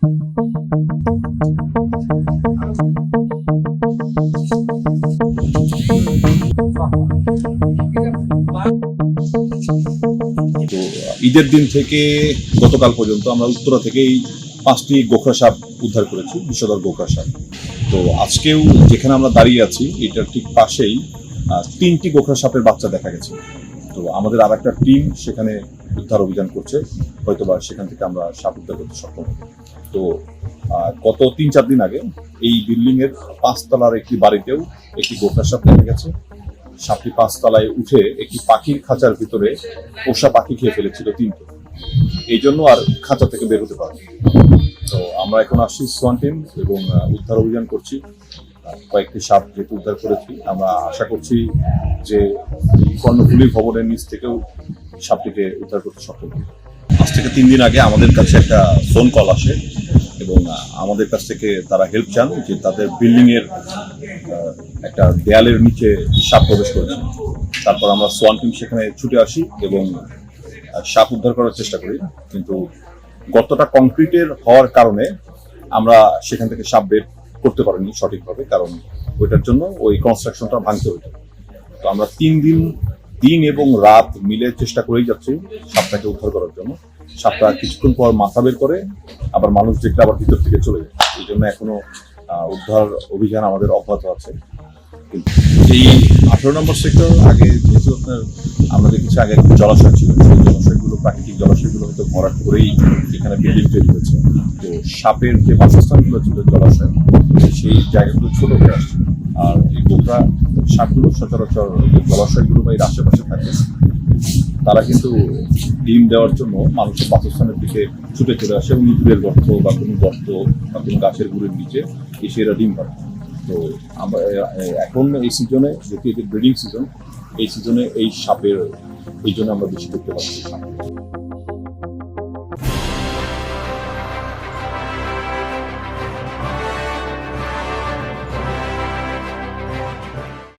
ঈদের দিন থেকে গতকাল পর্যন্ত আমরা উত্তরা থেকেই পাঁচটি গোখরা সাপ উদ্ধার করেছি বিষধর গোখরা সাপ। তো আজকেও যেখানে আমরা দাঁড়িয়ে আছি, এটার ঠিক পাশেই তিনটি গোখরা সাপের বাচ্চা দেখা গেছে। তো আমাদের আর একটা টিম সেখানে উদ্ধার অভিযান করছে, হয়তোবা সেখান থেকে আমরা সাপ উদ্ধার করতে সক্ষম হব। তো গত তিন চার দিন আগে এই বিল্ডিং এর পাঁচতলার একটি বাড়িতেও একটি গোখরা সাপ দেখা গেছে। সাপটি পাঁচতলায় উঠে একটি পাখির খাঁচার ভিতরে পোষা পাখি খেয়ে ফেলেছিল তিনটে এই জন্য আর খাঁচা থেকে বের হতে পারে তো আমরা এখন আসছি সোয়ান টিম এবং উদ্ধার অভিযান করছি। কয়েকটি সাপ যেহেতু উদ্ধার করেছি, আমরা আশা করছি যে কর্ণফুলী ভবনের নিচ থেকেও সাপটিকে উদ্ধার করতে সক্ষম। আজ থেকে তিন দিন আগে আমাদের কাছে একটা ফোন কল আসে। এবং আমাদের কাছ থেকে তারা হেল্প চান যে তাদের বিল্ডিং এর একটা দেয়ালের নিচে সাপ প্রবেশ করেছে। তারপর আমরা সোয়ান টিম সেখানে ছুটে আসি এবং সাপ উদ্ধার করার চেষ্টা করি। কিন্তু গর্তটা কংক্রিটের হওয়ার কারণে আমরা সেখান থেকে সাপ বের করতে পারিনি সঠিকভাবে, কারণ ওইটার জন্য ওই কনস্ট্রাকশনটা ভাঙতে হতো। তো আমরা তিন দিন দিন এবং রাত মিলে চেষ্টা করেই যাচ্ছি সাপটাকে উদ্ধার করার জন্য। সাপটা কিছুক্ষণ পর মাথা বের করে আবার মানুষ দেখলে আবার ভিতর থেকে চলে যায়। এই জন্য এখনও উদ্ধার অভিযান আমাদের অব্যাহত আছে। এই আঠারো নম্বর সেক্টর আগে যেহেতু আপনার, আমরা দেখেছি আগে জলাশয় ছিল, সেই জলাশয়গুলো, প্রাকৃতিক জলাশয়গুলো হয়তো ভরাট করেই এখানে বিল্ডিং তৈরি হয়েছে। তো সাপের যে বাসস্থানগুলো ছিল জলাশয়, সেই জায়গাগুলো ছোট হয়ে আসছে। আর এই গোকরা সাপগুলো সচরাচর জলাশয়গুলো বা এর আশেপাশে থাকে। তারা কিন্তু ডিম দেওয়ার জন্য মানুষের বাসস্থানের দিকে ছুটে চলে আসে এবং ইঁদুরের গর্ত বা কোনো গর্ত বা কোনো গাছের গুড়ের নিচে এসে এরা ডিম পারে তো আমরা এখন এই সিজনে যেহেতু এটি ব্রিডিং সিজন এই সিজনে এই সাপের, এই জন্য আমরা বেশি পাচ্ছি সাপ।